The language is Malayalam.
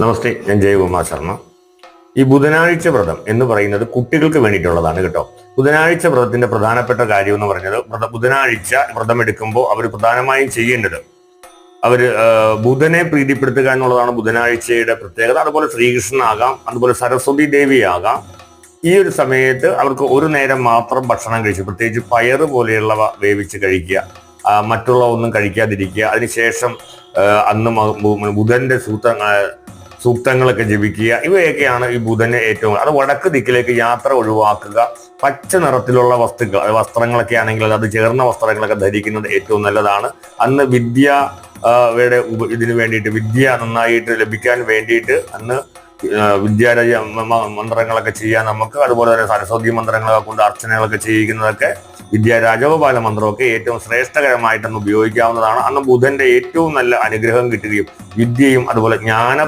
നമസ്തേ ഞാൻ ജയകുമാർ ശർമ്മ. ഈ ബുധനാഴ്ച വ്രതം എന്ന് പറയുന്നത് കുട്ടികൾക്ക് വേണ്ടിയിട്ടുള്ളതാണ് കേട്ടോ. ബുധനാഴ്ച വ്രതത്തിന്റെ പ്രധാനപ്പെട്ട കാര്യം എന്ന് പറഞ്ഞത് ബുധനാഴ്ച വ്രതം എടുക്കുമ്പോൾ അവർ പ്രധാനമായും ചെയ്യേണ്ടത് അവർ ബുധനെ പ്രീതിപ്പെടുത്തുക എന്നുള്ളതാണ് ബുധനാഴ്ചയുടെ പ്രത്യേകത. അതുപോലെ ശ്രീകൃഷ്ണനാകാം അതുപോലെ സരസ്വതി ദേവിയാകാം. ഈ ഒരു സമയത്ത് അവർക്ക് ഒരു നേരം മാത്രം ഭക്ഷണം കഴിച്ചു പ്രത്യേകിച്ച് പയർ പോലെയുള്ളവ വേവിച്ച് കഴിക്കുക മറ്റുള്ള ഒന്നും കഴിക്കാതിരിക്കുക. അതിനുശേഷം അന്ന് ബുധന്റെ സൂത്ര ആ, സൂക്തങ്ങളൊക്കെ ജപിക്കുക. ഇവയൊക്കെയാണ് ഈ ബുധന് ഏറ്റവും അത് വടക്ക് ദിക്കിലേക്ക് യാത്ര ഒഴിവാക്കുക. പച്ച നിറത്തിലുള്ള വസ്തുക്കൾ അത് വസ്ത്രങ്ങളൊക്കെ ആണെങ്കിൽ അത് ചേർന്ന വസ്ത്രങ്ങളൊക്കെ ധരിക്കുന്നത് ഏറ്റവും നല്ലതാണ്. അന്ന് വിദ്യ യുടെ ഇതിന് വേണ്ടിയിട്ട് വിദ്യ നന്നായിട്ട് ലഭിക്കാൻ വേണ്ടിയിട്ട് അന്ന് വിദ്യാരജ മന്ത്രങ്ങളൊക്കെ ചെയ്യാൻ നമുക്ക് അതുപോലെ തന്നെ സരസ്വതി മന്ത്രങ്ങളൊക്കെ കൊണ്ട് അർച്ചനകളൊക്കെ ചെയ്യിക്കുന്നതൊക്കെ വിദ്യാ രാജഗോപാല മന്ത്രമൊക്കെ ഏറ്റവും ശ്രേഷ്ഠകരമായിട്ടൊന്ന് ഉപയോഗിക്കാവുന്നതാണ്. അന്ന് ബുധന്റെ ഏറ്റവും നല്ല അനുഗ്രഹം കിട്ടുകയും വിദ്യയും അതുപോലെ ജ്ഞാന